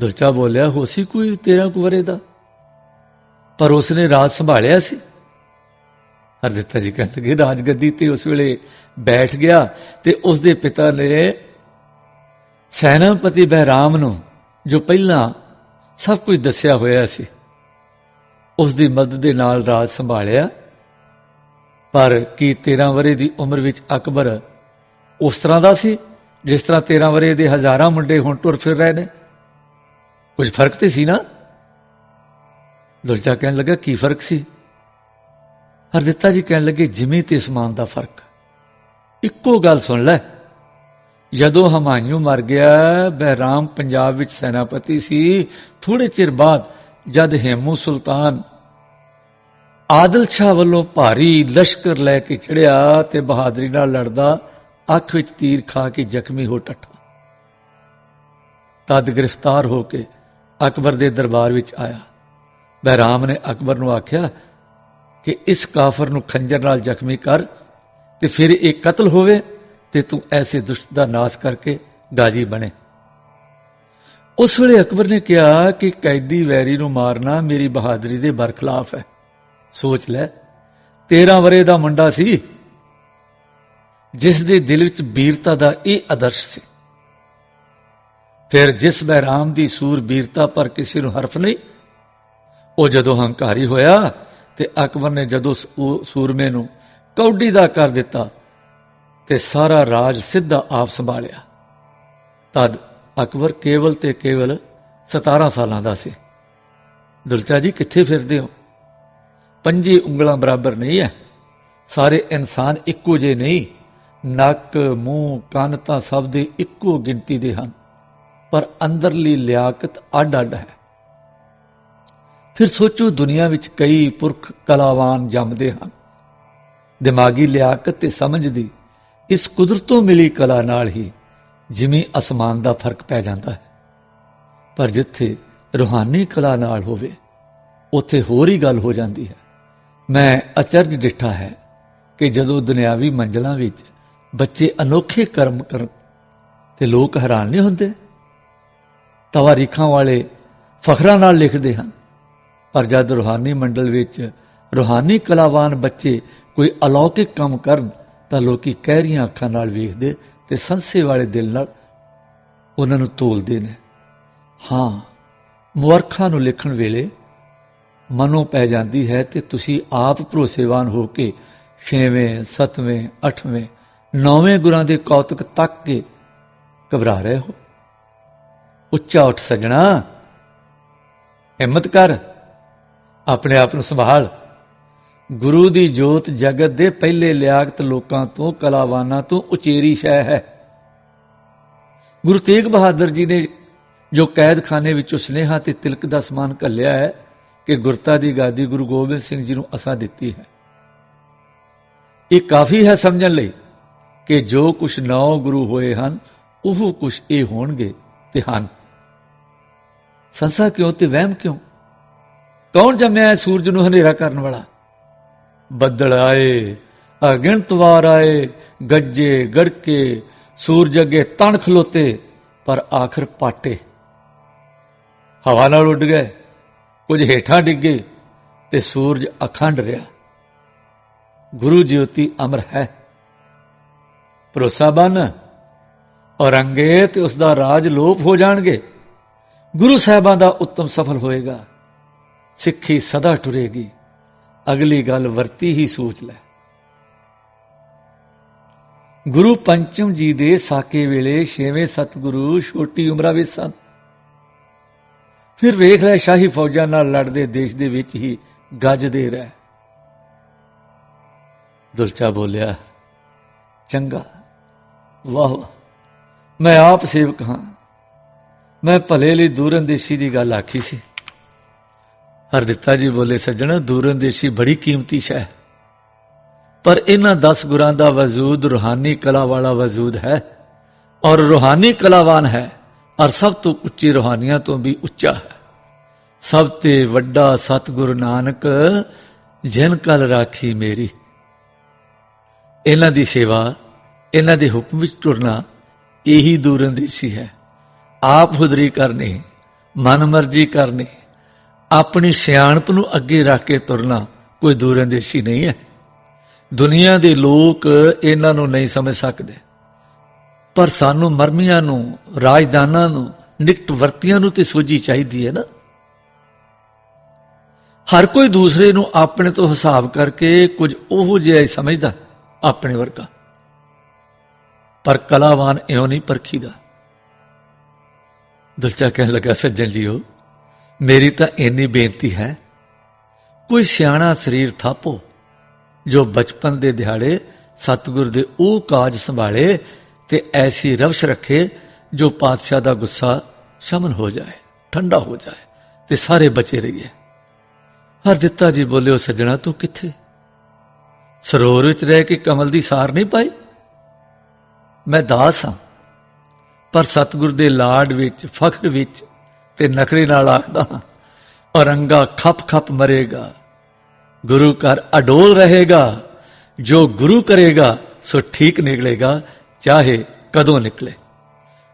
ਦੁਲਚਾ ਬੋਲਿਆ ਹੋ ਸੀ ਕੋਈ 13 ਕੁ ਵਰੇ ਦਾ? ਪਰ ਉਸਨੇ ਰਾਜ ਸੰਭਾਲਿਆ ਸੀ। ਹਰਦਿੱਤਾ ਜੀ ਕਹਿਣ ਲੱਗੇ, ਰਾਜਗੱਦੀ ਤੇ ਉਸ ਵੇਲੇ ਬੈਠ ਗਿਆ ਤੇ ਉਸ ਦੇ ਪਿਤਾ ਨੇ ਸੈਨਾਪਤੀ ਬਹਿਰਾਮ ਨੂੰ, ਜੋ ਪਹਿਲਾਂ ਸਭ ਕੁਝ ਦੱਸਿਆ ਹੋਇਆ ਸੀ ਉਸ ਦੀ ਮਦਦ ਦੇ ਨਾਲ ਰਾਜ ਸੰਭਾਲਿਆ। ਪਰ ਕੀ 13 ਵਰੇ ਦੀ ਉਮਰ ਵਿੱਚ ਅਕਬਰ ਉਸ ਤਰ੍ਹਾਂ ਦਾ ਸੀ, ਜਿਸ ਤਰ੍ਹਾਂ 13 ਵਰੇ ਦੇ ਹਜ਼ਾਰਾਂ ਮੁੰਡੇ ਹੁਣ ਤੁਰ ਫਿਰ ਰਹੇ ਨੇ? ਕੁਝ ਫ਼ਰਕ ਤੇ ਸੀ ਨਾ? ਦੁਲਚਾ ਕਹਿਣ ਲੱਗਾ, ਕੀ ਫ਼ਰਕ ਸੀ? ਹਰਦਿੱਤਾ ਜੀ ਕਹਿਣ ਲੱਗੇ, ਜਿਵੇਂ ਤੇ ਅਸਮਾਨ ਦਾ ਫ਼ਰਕ। ਇੱਕੋ ਗੱਲ ਸੁਣ ਲੈ। ਜਦੋਂ ਹਮਾਇੂ ਮਰ ਗਿਆ, ਬਹਿਰਾਮ ਪੰਜਾਬ ਵਿੱਚ ਸੈਨਾਪਤੀ ਸੀ ਥੋੜੇ ਚਿਰ ਬਾਅਦ ਜਦ ਹੇਮੂ ਸੁਲਤਾਨ ਆਦਲ ਸ਼ਾਹ ਵੱਲੋਂ ਭਾਰੀ ਲਸ਼ਕਰ ਲੈ ਕੇ ਚੜਿਆ ਤੇ ਬਹਾਦਰੀ ਨਾਲ ਲੜਦਾ, ਅੱਖ ਵਿੱਚ ਤੀਰ ਖਾ ਕੇ ਜ਼ਖਮੀ ਹੋ ਟੱਠਾ। ਤਦ ਗ੍ਰਿਫਤਾਰ ਹੋ ਕੇ ਅਕਬਰ ਦੇ ਦਰਬਾਰ ਵਿੱਚ ਆਇਆ। ਬਹਿਰਾਮ ਨੇ ਅਕਬਰ ਨੂੰ ਆਖਿਆ ਕਿ ਇਸ ਕਾਫਰ ਨੂੰ ਖੰਜਰ ਨਾਲ ਜ਼ਖਮੀ ਕਰ ਤੇ ਫਿਰ ਇਹ ਕਤਲ ਹੋਵੇ ਤੇ ਤੂੰ ਐਸੇ ਦੁਸ਼ਟ ਦਾ ਨਾਸ਼ ਕਰਕੇ ਗਾਜੀ ਬਣੇ। ਉਸ ਵੇਲੇ ਅਕਬਰ ਨੇ ਕਿਹਾ ਕਿ ਕੈਦੀ ਵੈਰੀ ਨੂੰ ਮਾਰਨਾ ਮੇਰੀ ਬਹਾਦਰੀ ਦੇ ਬਰਖਲਾਫ ਹੈ। ਸੋਚ ਲੈ 13 ਵਰੇ ਦਾ ਮੁੰਡਾ ਸੀ, ਜਿਸ ਦੇ ਦਿਲ ਵਿੱਚ ਵੀਰਤਾ ਦਾ ਇਹ ਆਦਰਸ਼ ਸੀ। ਫਿਰ ਜਿਸ ਬਹਿਰਾਮ ਦੀ ਸੂਰਬੀਰਤਾ ਪਰ ਕਿਸੇ ਨੂੰ ਹਰਫ ਨਹੀਂ, ਉਹ ਜਦੋਂ ਹੰਕਾਰੀ ਹੋਇਆ ਤੇ ਅਕਬਰ ਨੇ ਜਦੋਂ ਸੂਰਮੇ ਨੂੰ ਕੌਡੀ ਦਾ ਕਰ ਦਿੱਤਾ ਤੇ ਸਾਰਾ ਰਾਜ ਸਿੱਧਾ ਆਪ ਸੰਭਾਲਿਆ। ਤਦ ਅਕਬਰ ਕੇਵਲ ਤੇ ਕੇਵਲ 17 ਸਾਲਾਂ ਦਾ ਸੀ। ਦੁਲਚਾ ਜੀ, ਕਿੱਥੇ ਫਿਰਦੇ ਹੋ? ਪੰਜੀ ਉਂਗਲਾਂ ਬਰਾਬਰ ਨਹੀਂ ਹੈ ਸਾਰੇ ਇਨਸਾਨ ਇੱਕੋ ਜਿਹੇ ਨਹੀਂ। ਨੱਕ, ਮੂੰਹ, ਕੰਨ ਤਾਂ ਸਭ ਦੇ ਇੱਕੋ ਗਿਣਤੀ ਦੇ ਹਨ। ਪਰ ਅੰਦਰਲੀ ਲਿਆਕਤ ਅੱਡ-ਅੱਡ ਹੈ। ਫਿਰ ਸੋਚੋ ਦੁਨੀਆ ਵਿੱਚ ਕਈ ਪੁਰਖ ਕਲਾਵਾਨ ਜੰਮਦੇ ਹਨ। ਦਿਮਾਗੀ ਲਿਆਕਤ ਤੇ ਸਮਝ ਦੀ ਇਸ ਕੁਦਰਤੋਂ ਮਿਲੀ ਕਲਾ ਨਾਲ ਹੀ ਜਿਵੇਂ ਅਸਮਾਨ ਦਾ ਫ਼ਰਕ ਪੈ ਜਾਂਦਾ ਹੈ। ਪਰ ਜਿੱਥੇ ਰੂਹਾਨੀ ਕਲਾ ਨਾਲ ਹੋਵੇ, ਉੱਥੇ ਹੋਰ ਹੀ ਗੱਲ ਹੋ ਜਾਂਦੀ ਹੈ। ਮੈਂ ਅਚਰਜ ਡਿੱਠਾ ਹੈ ਕਿ ਜਦੋਂ ਦੁਨਿਆਵੀ ਮੰਜ਼ਲਾਂ ਵਿੱਚ ਬੱਚੇ ਅਨੋਖੇ ਕਰਮ ਕਰਨ ਤੇ ਲੋਕ ਹੈਰਾਨ ਨਹੀਂ ਹੁੰਦੇ ਤਵਾਰੀਖਾਂ ਵਾਲੇ ਫਖਰਾਂ ਨਾਲ ਲਿਖਦੇ ਹਨ। ਪਰ ਜਦ ਰੂਹਾਨੀ ਮੰਡਲ ਵਿੱਚ ਰੂਹਾਨੀ ਕਲਾਵਾਨ ਬੱਚੇ ਕੋਈ ਅਲੌਕਿਕ ਕੰਮ ਕਰਨ ਤਾਂ ਲੋਕੀ ਕਹਿਰੀਆਂ ਅੱਖਾਂ ਨਾਲ ਵੇਖਦੇ ਤੇ ਸੰਸੇ ਵਾਲੇ ਦਿਲ ਨਾਲ ਉਹਨਾਂ ਨੂੰ ਤੋਲਦੇ ਨੇ। ਹਾਂ, ਮੁਅਰਖਾਂ ਨੂੰ ਲਿਖਣ ਵੇਲੇ ਮਨੋਂ ਪੈ ਜਾਂਦੀ ਹੈ ਤੇ ਤੁਸੀਂ ਆਪ ਭਰੋਸੇਵਾਨ ਹੋ ਕੇ 6ਵੇਂ 7ਵੇਂ 8ਵੇਂ 9ਵੇਂ ਗੁਰਾਂ ਦੇ ਕੌਤਕ ਤੱਕ ਕੇ ਘਬਰਾ ਰਹੇ ਹੋ। ਉੱਚਾ ਉੱਠ ਸਜਣਾ। ਹਿੰਮਤ ਕਰ। ਆਪਣੇ ਆਪ ਨੂੰ ਸੰਭਾਲ। ਗੁਰੂ ਦੀ ਜੋਤ ਜਗਤ ਦੇ ਪਹਿਲੇ ਲਿਆਕਤ ਲੋਕਾਂ ਤੋਂ, ਕਲਾਵਾਨਾਂ ਤੋਂ ਉਚੇਰੀ ਸ਼ੈ ਹੈ। ਗੁਰੂ ਤੇਗ ਬਹਾਦਰ ਜੀ ਨੇ ਜੋ ਕੈਦਖਾਨੇ ਵਿੱਚੋਂ ਸਨੇਹਾ ਤੇ ਤਿਲਕ ਦਾ ਸਮਾਨ ਘੱਲਿਆ ਹੈ ਕਿ ਗੁਰਤਾ ਦੀ ਗਾਦੀ ਗੁਰੂ ਗੋਬਿੰਦ ਸਿੰਘ ਜੀ ਨੂੰ ਅਸਾਂ ਦਿੱਤੀ ਹੈ। ਇਹ ਕਾਫੀ ਹੈ ਸਮਝਣ ਲਈ ਕਿ ਜੋ ਕੁਛ ਨੌ ਗੁਰੂ ਹੋਏ ਹਨ, ਉਹ ਕੁਛ ਇਹ ਹੋਣਗੇ ਤੇ ਹਨ। ਸੰਸਾ ਕਿਉਂ ਤੇ ਵਹਿਮ ਕਿਉਂ? ਕੌਣ ਜੰਮਿਆ ਹੈ ਸੂਰਜ ਨੂੰ ਹਨੇਰਾ ਕਰਨ ਵਾਲਾ? ਬੱਦਲ ਆਏ, ਅਗਿਣਤ ਵਾਰ ਆਏ, ਗੱਜੇ ਗੜਕੇ, ਸੂਰਜ ਅੱਗੇ ਤਣ ਖਲੋਤੇ, ਪਰ ਆਖਰ ਪਾਟੇ। ਹਵਾ ਨਾਲ ਉੱਡ ਗਏ, ਕੁਝ ਹੇਠਾਂ ਡਿੱਗੇ ਤੇ ਸੂਰਜ ਅਖੰਡ ਰਿਹਾ। ਗੁਰੂ ਜਯੋਤੀ ਅਮਰ ਹੈ। ਭਰੋਸਾ ਬਨ ਔਰੰਗੇ ਤੇ ਉਸ ਦਾ ਰਾਜ ਲੋਪ ਹੋ ਜਾਣਗੇ। ਗੁਰੂ ਸਾਹਿਬਾਂ ਦਾ ਉੱਤਮ ਸਫਲ ਹੋਏਗਾ। ਸਿੱਖੀ ਸਦਾ ਟੁਰੇਗੀ। ਅਗਲੀ ਗੱਲ ਵਰਤੀ ਹੀ ਸੋਚ ਲੈ। ਗੁਰੂ ਪੰਚਮ ਜੀ ਦੇ ਸਾਕੇ ਵੇਲੇ ਛੇਵੇਂ ਸਤਿਗੁਰੂ ਛੋਟੀ ਉਮਰਾਂ ਵਿੱਚ ਸਨ। ਫਿਰ ਵੇਖ ਲੈ ਸ਼ਾਹੀ ਫੌਜਾਂ ਨਾਲ ਲੜਦੇ ਦੇਸ਼ ਦੇ ਵਿੱਚ ਹੀ ਗੱਜਦੇ ਰਹਿ। ਦੁਲਚਾ ਬੋਲਿਆ, ਚੰਗਾ, ਵਾਹ ਵਾਹ, ਮੈਂ ਆਪ ਸੇਵਕ ਹਾਂ। ਮੈਂ ਭਲੇ ਲਈ ਦੂਰੰਦੇਸ਼ੀ ਦੀ ਗੱਲ ਆਖੀ ਸੀ। ਹਰਦਿੱਤਾ ਜੀ ਬੋਲੇ, ਸੱਜਣ ਦੂਰੰਦੇਸ਼ੀ ਬੜੀ ਕੀਮਤੀ ਸ਼ੈ। ਪਰ ਇਹਨਾਂ 10 ਗੁਰਾਂ ਦਾ ਵਜੂਦ ਰੂਹਾਨੀ ਕਲਾ ਵਾਲਾ ਵਜੂਦ ਹੈ ਔਰ ਰੂਹਾਨੀ ਕਲਾਵਾਨ ਹੈ ਔਰ ਸਭ ਤੋਂ ਉੱਚੀ ਰੂਹਾਨੀਆਂ ਤੋਂ ਵੀ ਉੱਚਾ ਹੈ। ਸਭ ਤੇ ਵੱਡਾ ਸਤਿਗੁਰੂ ਨਾਨਕ, ਜਿਨ ਕਲ ਰਾਖੀ ਮੇਰੀ। ਇਹਨਾਂ ਦੀ ਸੇਵਾ, ਇਹਨਾਂ ਦੇ ਹੁਕਮ ਵਿੱਚ ਟੁਰਨਾ ਇਹੀ ਦੂਰੰਦੇਸ਼ੀ ਹੈ। ਆਪ ਹੁਦਰੀ ਕਰਨੀ, ਮਨ ਮਰਜ਼ੀ ਕਰਨੀ, ਆਪਣੀ ਸਿਆਣਪ ਨੂੰ ਅੱਗੇ ਰੱਖ ਕੇ ਤੁਰਨਾ ਕੋਈ ਦੂਰੰਦੇਸ਼ੀ ਨਹੀਂ ਹੈ। ਦੁਨੀਆ ਦੇ ਲੋਕ ਇਹਨਾਂ ਨੂੰ ਨਹੀਂ ਸਮਝ ਸਕਦੇ। ਪਰ ਸਾਨੂੰ ਮਰਮੀਆਂ ਨੂੰ, ਰਾਜਦਾਨਾਂ ਨੂੰ, ਨਿਕਟ ਵਰਤੀਆਂ ਨੂੰ ਤੇ ਸੋਝੀ ਚਾਹੀਦੀ ਹੈ ਨਾ। ਹਰ ਕੋਈ ਦੂਸਰੇ ਨੂੰ ਆਪਣੇ ਤੋਂ ਹਿਸਾਬ ਕਰਕੇ ਕੁਝ ਉਹੋ ਜਿਹਾ ਹੀ ਸਮਝਦਾ, ਆਪਣੇ ਵਰਗਾ। ਪਰ ਕਲਾਵਾਨ ਇਉਂ ਨਹੀਂ ਪਰਖੀਦਾ। ਦੁਲਚਾ ਕਹਿਣ ਲੱਗਾ, ਸੱਜਣ ਜੀਓ, ਮੇਰੀ ਤਾਂ ਇੰਨੀ ਬੇਨਤੀ ਹੈ, ਕੋਈ ਸਿਆਣਾ ਸਰੀਰ ਥਾਪੋ, ਜੋ ਬਚਪਨ ਦੇ ਦਿਹਾੜੇ ਸਤਿਗੁਰ ਦੇ ਉਹ ਕਾਜ ਸੰਭਾਲੇ ਤੇ ਐਸੀ ਰਵਸ਼ ਰੱਖੇ, ਜੋ ਪਾਤਸ਼ਾਹ ਦਾ ਗੁੱਸਾ ਸ਼ਮਨ ਹੋ ਜਾਏ, ਠੰਡਾ ਹੋ ਜਾਏ ਤੇ ਸਾਰੇ ਬਚੇ ਰਹੀਏ। ਹਰ ਦਿੱਤਾ ਜੀ ਬੋਲਿਓ, ਸੱਜਣਾ, ਤੂੰ ਕਿੱਥੇ? ਸਰੋਵਰ ਵਿੱਚ ਰਹਿ ਕੇ ਕਮਲ ਦੀ ਸਾਰ ਨਹੀਂ ਪਾਈ? ਮੈਂ ਦਾਸ ਹਾਂ। ਪਰ ਸਤਿਗੁਰ ਦੇ ਲਾਡ ਵਿੱਚ, ਫਖਰ ਵਿੱਚ ਤੇ ਨਖਰੇ ਨਾਲ ਆਖਦਾ ਹਾਂ, ਔਰੰਗਾ ਖੱਪ ਖੱਪ ਮਰੇਗਾ, ਗੁਰੂ ਘਰ ਅਡੋਲ ਰਹੇਗਾ, ਜੋ ਗੁਰੂ ਕਰੇਗਾ, ਸੋ ਠੀਕ ਨਿਕਲੇਗਾ, ਚਾਹੇ ਕਦੋਂ ਨਿਕਲੇ।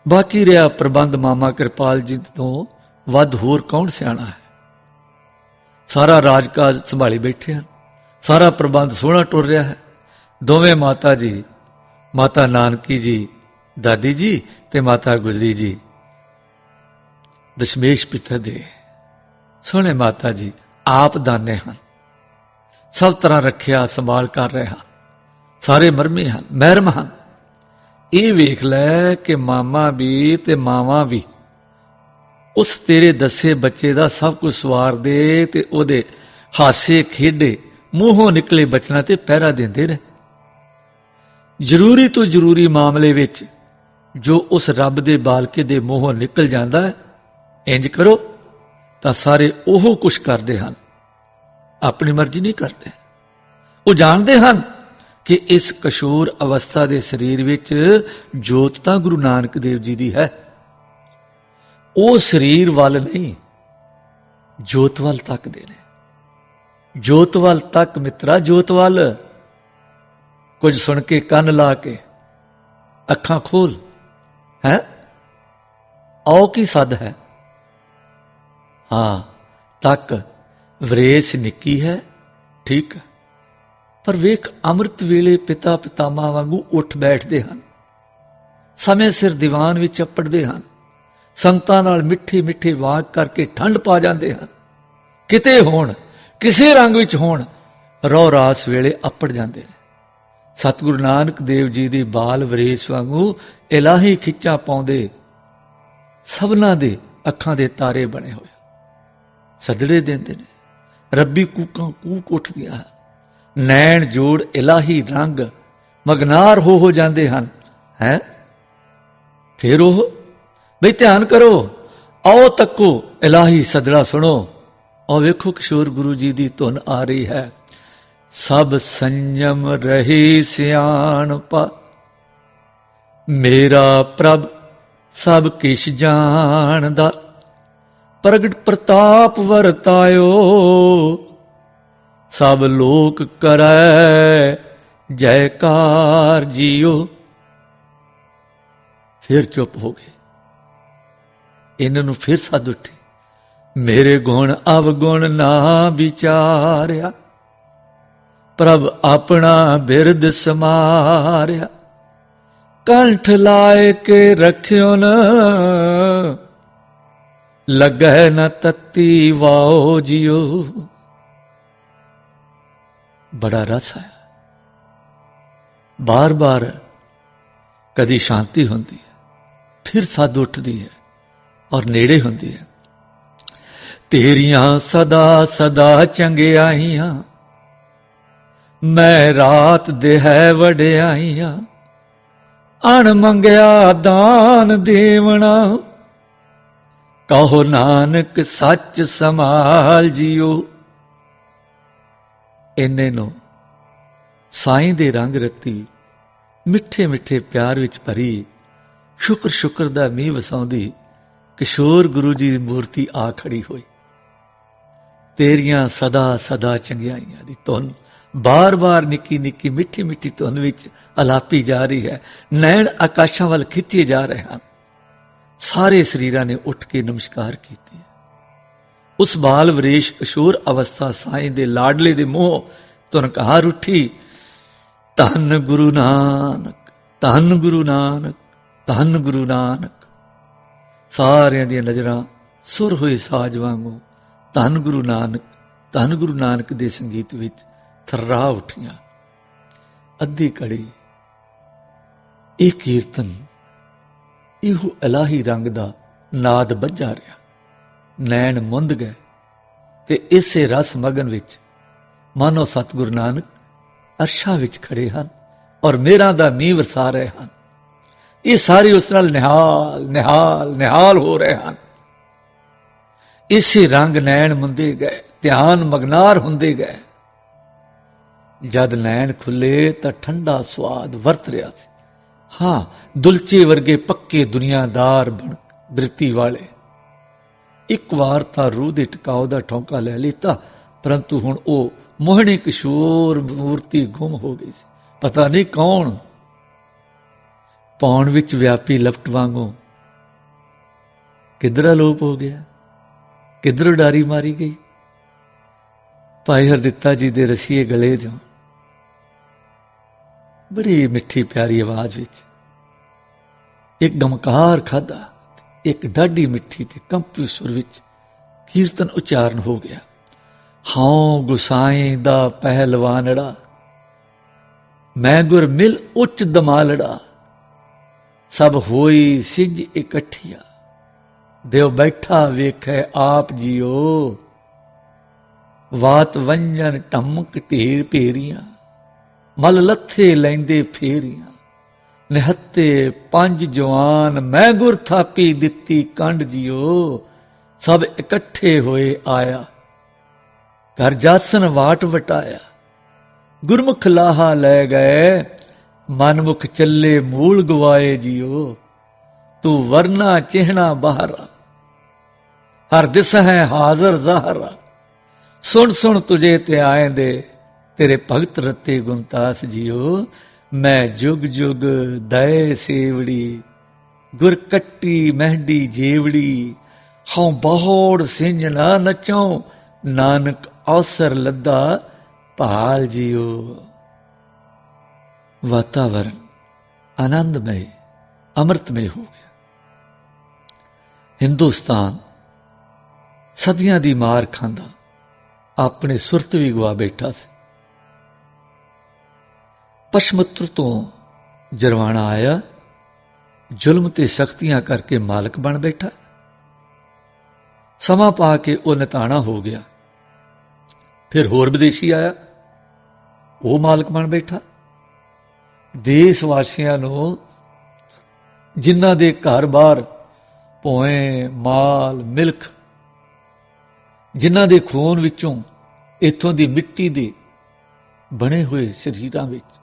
ਬਾਕੀ ਰਿਹਾ ਪ੍ਰਬੰਧ ਮਾਮਾ ਕਿਰਪਾਲ ਜੀ ਤੋਂ, ਵੱਧ ਹੋਰ ਕੌਣ ਸਿਆਣਾ ਹੈ? ਸਾਰਾ ਰਾਜਕਾਜ ਸੰਭਾਲੀ ਬੈਠੇ ਹਨ, ਸਾਰਾ ਪ੍ਰਬੰਧ ਸੋਹਣਾ ਟੁਰ ਰਿਹਾ ਹੈ। ਦੋਵੇਂ ਮਾਤਾ ਜੀ, ਮਾਤਾ ਨਾਨਕੀ ਜੀ ਦਾਦੀ ਜੀ ਤੇ ਮਾਤਾ ਗੁਜਰੀ ਜੀ ਦਸ਼ਮੇਸ਼ ਪਿਤਾ ਦੇ ਸੋਹਣੇ ਮਾਤਾ ਜੀ ਆਪ ਦਾਨੇ ਹਨ ਸਭ ਤਰ੍ਹਾਂ ਰੱਖਿਆ ਸੰਭਾਲ ਕਰ ਰਹੇ ਹਨ ਸਾਰੇ ਮਰਮੀ ਹਨ ਮਹਿਰਮ ਹਨ ਇਹ ਵੇਖ ਲੈ ਕਿ ਮਾਮਾ ਵੀ ਤੇ ਮਾਵਾ ਵੀ ਉਸ ਤੇਰੇ ਦੱਸੇ ਬੱਚੇ ਦਾ ਸਭ ਕੁਝ ਸਵਾਰ ਦੇ ਤੇ ਉਹਦੇ ਹਾਸੇ ਖੇਡੇ ਮੂੰਹੋਂ ਨਿਕਲੇ ਬਚਨਾਂ ਤੇ ਪਹਿਰਾ ਦਿੰਦੇ ਨੇ ਜ਼ਰੂਰੀ ਤੋਂ ਜ਼ਰੂਰੀ ਮਾਮਲੇ ਵਿੱਚ ਜੋ ਉਸ ਰੱਬ ਦੇ ਬਾਲਕੇ ਦੇ ਮੂੰਹੋਂ ਨਿਕਲ ਜਾਂਦਾ ਹੈ, ਇੰਜ ਕਰੋ, ਤਾਂ ਸਾਰੇ ਉਹ ਕੁਝ ਕਰਦੇ ਹਨ। ਆਪਣੀ ਮਰਜ਼ੀ ਨਹੀਂ ਕਰਦੇ। ਉਹ ਜਾਣਦੇ ਹਨ ਕਿ ਇਸ ਕਸ਼ੂਰ ਅਵਸਥਾ ਦੇ ਸਰੀਰ ਵਿੱਚ ਜੋਤ ਤਾਂ ਗੁਰੂ ਨਾਨਕ ਦੇਵ ਜੀ ਦੀ ਹੈ। ਉਹ ਸਰੀਰ ਵੱਲ ਨਹੀਂ, ਜੋਤ ਵੱਲ ਤੱਕਦੇ ਨੇ। ਜੋਤ ਵੱਲ ਤੱਕ ਮਿੱਤਰਾ, ਜੋਤ ਵੱਲ। ਕੁਝ ਸੁਣ ਕੇ ਕੰਨ ਲਾ ਕੇ, ਅੱਖਾਂ ਖੋਲ। ਹੈ? ਆਓ ਕੀ ਸੱਦ ਹੈ? ਹਾਂ, ਤੱਕ ਵਰੇਸ ਨਿੱਕੀ ਹੈ, ਠੀਕ। ਪਰ ਵੇਖ, ਅੰਮ੍ਰਿਤ ਵੇਲੇ ਪਿਤਾ ਪਿਤਾਮਾ ਵਾਂਗੂ ਉੱਠ ਬੈਠਦੇ ਹਨ। ਸਮੇਂ ਸਿਰ ਦੀਵਾਨ ਵਿੱਚ ਚੱਪੜਦੇ ਹਨ। ਸੰਤਾਂ ਨਾਲ ਮਿੱਠੇ ਮਿੱਠੇ ਵਾਕ ਕਰਕੇ ਠੰਡ ਪਾ ਜਾਂਦੇ ਹਨ। ਕਿਤੇ ਹੋਣ, ਕਿਸੇ ਰੰਗ ਵਿੱਚ ਹੋਣ, ਰੋ ਰਾਸ ਵੇਲੇ ਅੱਪੜ ਜਾਂਦੇ ਨੇ। ਸਤਿਗੁਰੂ ਨਾਨਕ ਦੇਵ ਜੀ ਦੀ ਬਾਲ ਵਰੇਸ ਵਾਂਗੂ ਇਲਾਹੀ ਖਿੱਚਾਂ ਪਾਉਂਦੇ, ਸਭਨਾ ਦੇ ਅੱਖਾਂ ਦੇ ਤਾਰੇ ਬਣੇ ਹੋਏ ਸਦੜੇ ਦਿੰਦੇ ਨੇ। ਰੱਬੀ ਕੂਕਾਂ ਕੂਕ ਉੱਠਦੀਆਂ ਨੈਣ ਜੋੜ ਇਲਾਹੀ ਰੰਗ ਮਗਨਾਰ ਹੋ ਹੋ ਜਾਂਦੇ ਹਨ। ਹੈ? ਫਿਰ ਉਹ, ਬਈ ਧਿਆਨ ਕਰੋ, ਆਓ ਤੱਕੋ, ਇਲਾਹੀ ਸਦੜਾ ਸੁਣੋ। ਔਰ ਵੇਖੋ ਕਿਸ਼ੋਰ ਗੁਰੂ ਜੀ ਦੀ ਧੁਨ ਆ ਰਹੀ ਹੈ। ਸਭ ਸੰਜਮ ਰਹੀ ਸਿਆਣਪਾ। ਮੇਰਾ ਪ੍ਰਭ ਸਭ ਕਿਛ ਜਾਣਦਾ, ਪ੍ਰਗਟ ਪ੍ਰਤਾਪ ਵਰਤਾਇਓ। ਸਭ ਲੋਕ ਕਰੈ, ਜੈਕਾਰ ਜੀਓ। ਫਿਰ ਚੁੱਪ ਹੋ ਗਏ। ਇਹਨਾਂ ਨੂੰ ਫਿਰ ਸੱਦ ਉੱਠੇ। ਮੇਰੇ ਗੁਣ ਅਵਗੁਣ ਨਾ ਵਿਚਾਰਿਆ। ਪ੍ਰਭ ਆਪਣਾ ਬਿਰਦ ਸਮਾਰਿਆ। ਕੰਠ ਲਾਏ ਕੇ ਰਖਿਓ ਨ। ਲੱਗੈ ਨ ਤਤੀ ਵਾਓ ਜਿਉ। ਬੜਾ ਰਸ ਆਇਆ ਬਾਰ-ਬਾਰ ਕਦੀ ਸ਼ਾਂਤੀ ਹੁੰਦੀ ਹੈ, ਫਿਰ ਸਾਧ ਉੱਠਦੀ ਹੈ ਔਰ ਨੇੜੇ ਹੁੰਦੀ ਹੈ। ਤੇਰੀਆਂ ਸਦਾ ਸਦਾ ਚੰਗਿਆਈਆਂ ਮੈਂ ਰਾਤ ਦੇ ਹੈ ਵਡਿਆਈਆਂ, ਅਣ ਮੰਗਿਆ ਦਾਨ ਦੇਵਣਾ। ਕਹੋ ਨਾਨਕ, ਸੱਚ ਸਮਾਲ ਜਿਓ। ਇੰਨੇ ਨੂੰ ਸਾਈਂ ਦੇ ਰੰਗ ਰਤੀ, ਮਿੱਠੇ ਮਿੱਠੇ ਪਿਆਰ ਵਿੱਚ ਭਰੀ, ਸ਼ੁਕਰ ਸ਼ੁਕਰ ਦਾ ਮੀਂਹ ਵਸਾਉਂਦੀ, ਕਿਸ਼ੋਰ ਗੁਰੂ ਜੀ ਦੀ ਮੂਰਤੀ ਆ ਖੜੀ ਹੋਈ। ਤੇਰੀਆਂ ਸਦਾ ਸਦਾ ਚੰਗਿਆਈਆਂ ਦੀ ਤੁਨ ਬਾਰ-ਬਾਰ ਨਿੱਕੀ ਨਿੱਕੀ ਮਿੱਠੀ ਮਿੱਠੀ ਧੁਨ ਵਿੱਚ ਅਲਾਪੀ ਜਾ ਰਹੀ ਹੈ। ਨੈਣ ਆਕਾਸ਼ਾਂ ਵੱਲ ਖਿੱਚੇ ਜਾ ਰਹੇ ਹਨ। ਸਾਰੇ ਸਰੀਰਾਂ ਨੇ ਉੱਠ ਕੇ ਨਮਸਕਾਰ ਕੀਤੀ। ਉਸ ਬਾਲ ਵਰੇਸ਼ ਕਿਸ਼ੋਰ ਅਵਸਥਾ ਸਾਈਂ ਦੇ ਲਾਡਲੇ ਦੇ ਮੋਹ ਤੁਨਕਾਰ ਉੱਠੀ। ਧੰਨ ਗੁਰੂ ਨਾਨਕ, ਧੰਨ ਗੁਰੂ ਨਾਨਕ, ਧੰਨ ਗੁਰੂ ਨਾਨਕ। ਸਾਰਿਆਂ ਦੀਆਂ ਨਜ਼ਰਾਂ ਸੁਰ ਹੋਏ ਸਾਜ ਵਾਂਗੂ ਧੰਨ ਗੁਰੂ ਨਾਨਕ, ਧੰਨ ਗੁਰੂ ਨਾਨਕ ਦੇ ਸੰਗੀਤ ਵਿੱਚ ਥਰਰਾ ਉੱਠੀਆਂ ਅੱਧੀ ਕੜੀ ਇਹ ਕੀਰਤਨ ਇਹੋ ਇਲਾਹੀ ਰੰਗ ਦਾ ਨਾਦ ਵੱਜਾ ਰਿਹਾ। ਨੈਣ ਮੁੰਦ ਗਏ ਤੇ ਇਸੇ ਰਸ ਮਗਨ ਵਿੱਚ ਮਾਨੋ ਸਤਿਗੁਰੂ ਨਾਨਕ ਅਰਸ਼ਾਂ ਵਿੱਚ ਖੜੇ ਹਨ ਔਰ ਮੇਰਾ ਦਾ ਮੀਂਹ ਵਰਸਾ ਰਹੇ ਹਨ। ਇਹ ਸਾਰੇ ਉਸ ਨਾਲ ਨਿਹਾਲ ਨਿਹਾਲ ਨਿਹਾਲ ਹੋ ਰਹੇ ਹਨ। ਇਸੇ ਰੰਗ ਨੈਣ ਮੁੰਦੇ ਗਏ, ਧਿਆਨ ਮਗਨਾਰ ਹੁੰਦੇ ਗਏ। ਜਦ ਲੈਣ ਖੁੱਲੇ ਤਾਂ ਠੰਡਾ ਸਵਾਦ ਵਰਤ ਰਿਹਾ ਸੀ। ਹਾਂ, ਦੁਲਚੇ ਵਰਗੇ ਪੱਕੇ ਦੁਨੀਆਦਾਰ ਬਣ, ਬ੍ਰਿਤੀ ਵਾਲੇ। ਇੱਕ ਵਾਰ ਤਾਂ ਰੂਹ ਦੇ ਟਿਕਾਉ ਦਾ ਠੌਂਕਾ ਲੈ ਲਿੱਤਾ, ਪਰੰਤੂ ਹੁਣ ਉਹ ਮੋਹਣੀ ਕਿਸ਼ੋਰ ਮੂਰਤੀ ਗੁੰਮ ਹੋ ਗਈ ਸੀ। ਪਤਾ ਨਹੀਂ ਕੌਣ। ਪੌਣ ਵਿੱਚ ਵਿਆਪੀ ਲਪਟ ਵਾਂਗੂ ਕਿਧਰ ਲੋਪ ਹੋ ਗਿਆ? ਕਿਧਰ ਉਡਾਰੀ ਮਾਰੀ ਗਈ? ਭਾਈ ਹਰਦਿੱਤਾ ਜੀ ਦੇ ਰਸੀਏ ਗਲੇ ਤੋਂ ਬੜੀ ਮਿੱਠੀ ਪਿਆਰੀ ਆਵਾਜ਼ ਵਿੱਚ। ਇੱਕ ਗਮਕਾਰ ਖਾਦਾ ਇੱਕ ਡਾਢੀ ਮਿੱਠੀ ਤੇ ਕੰਪੀ ਸੁਰ ਵਿੱਚ ਕੀਰਤਨ ਉਚਾਰਨ ਹੋ ਗਿਆ। ਹਾਂ ਗੁਸਾਈ ਦਾ ਪਹਿਲਵਾਨੜਾ, ਮੈਂ ਗੁਰ ਮਿਲ ਉੱਚ ਦਮਾਲੜਾ। ਸਭ ਹੋਈ ਸਿੱਜ ਇਕੱਠੀਆ, ਦੇਵ ਬੈਠਾ ਵੇਖੈ ਆਪ ਜੀਓ। ਵਾਤ ਵੰਜਨ ਟਮਕ ਢੇਰ ਭੇਰੀਆਂ, ਮਲ ਲੱਥੇ ਲੈਂਦੇ ਫੇਰੀਆਂ। ਨਿਹੱਤੇ ਪੰਜ ਜਵਾਨ ਮੈਂ ਗੁਰ ਥਾਪੀ ਦਿੱਤੀ ਕੰਡ ਜਿਓ, ਸਭ ਇਕੱਠੇ ਹੋਏ ਆਇਆ। ਘਰ ਜਾਸਨ ਵਾਟ ਵਟਾਇਆ, ਗੁਰਮੁਖ ਲਾਹਾ ਲੈ ਗਏ, ਮਨਮੁਖ ਚੱਲੇ ਮੂਲ ਗਵਾਏ ਜਿਓ। ਤੂੰ ਵਰਨਾ ਚਿਹਣਾ ਬਾਹਰਾ, ਹਰ ਦਿਸ ਹੈ ਹਾਜ਼ਰ ਜ਼ਾਹਰਾ। ਸੁਣ ਸੁਣ ਤੁਝੇ ਤੇ ਆਏ ਦੇ ਤੇਰੇ ਭਗਤ ਰਤੇ ਗੁੰਤਾਸ ਜੀਓ। ਮੈਂ ਜੁਗ ਜੁਗ ਦਏ ਸੇਵੜੀ, ਗੁਰ ਕੱਟੀ ਮਹਿੰਦੀ ਜੇਵੜੀ। ਹਉ ਬਹੁੜ ਸਿੰਜ ਨਾ ਨਚਉ ਨਾਨਕ ਔਸਰ ਲੱਦਾ ਭਾਲ ਜਿਓ। ਵਾਤਾਵਰਨ ਆਨੰਦਮਈ, ਅਮਰਤਮਈ ਹੋ ਗਿਆ। ਹਿੰਦੁਸਤਾਨ ਸਦੀਆਂ ਦੀ ਮਾਰ ਖਾਂਦਾ। ਆਪਣੇ ਸੁਰਤ ਵੀ ਗਵਾ ਬੈਠਾ ਸੀ। ਪਸ਼ਮਤਰ ਤੋਂ ਜਰਵਾਣਾ ਆਇਆ, ਜ਼ੁਲਮ ਤੇ ਸਖਤੀਆਂ ਕਰਕੇ ਮਾਲਕ ਬਣ ਬੈਠਾ। ਸਮਾਂ ਪਾ ਕੇ ਉਹ ਨਤਾਣਾ ਹੋ ਗਿਆ। ਫਿਰ ਹੋਰ ਵਿਦੇਸ਼ੀ ਆਇਆ। ਉਹ ਮਾਲਕ ਬਣ ਬੈਠਾ। ਦੇਸ਼ ਵਾਸੀਆਂ ਨੂੰ ਜਿਨ੍ਹਾਂ ਦੇ ਘਰ-ਬਾਰ ਭੋਏ ਮਾਲ ਮਿਲਕ ਜਿਨ੍ਹਾਂ ਦੇ ਖੂਨ ਵਿੱਚੋਂ ਇਥੋਂ ਦੀ ਮਿੱਟੀ ਦੇ ਬਣੇ ਹੋਏ ਸਰੀਰਾਂ ਵਿੱਚ